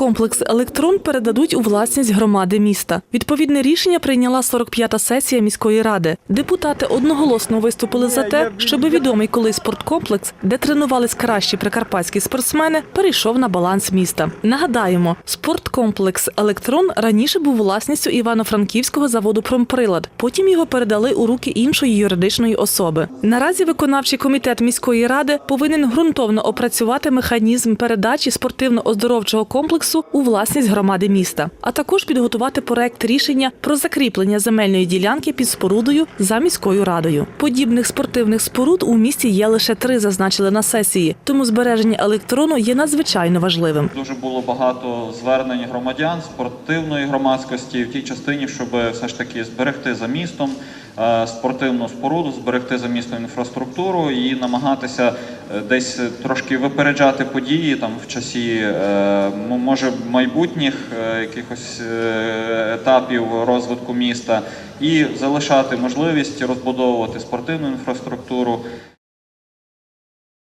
Спорткомплекс Електрон передадуть у власність громади міста. Відповідне рішення прийняла 45-та сесія міської ради. Депутати одноголосно виступили за те, щоб відомий колись спорткомплекс, де тренувались кращі прикарпатські спортсмени, перейшов на баланс міста. Нагадаємо, спорткомплекс Електрон раніше був власністю Івано-Франківського заводу Промприлад. Потім його передали у руки іншої юридичної особи. Наразі виконавчий комітет міської ради повинен ґрунтовно опрацювати механізм передачі спортивно-оздоровчого комплексу у власність громади міста, а також підготувати проект рішення про закріплення земельної ділянки під спорудою за міською радою. Подібних спортивних споруд у місті є лише три, зазначили на сесії, тому збереження електрону є надзвичайно важливим. Дуже було багато звернень громадян, спортивної громадськості в тій частині, щоб все ж таки зберегти за містом спортивну споруду, зберегти за місто інфраструктуру і намагатися е, десь трошки випереджати події там в часі, е, може майбутніх е, якихось е, етапів розвитку міста, і залишати можливість розбудовувати спортивну інфраструктуру.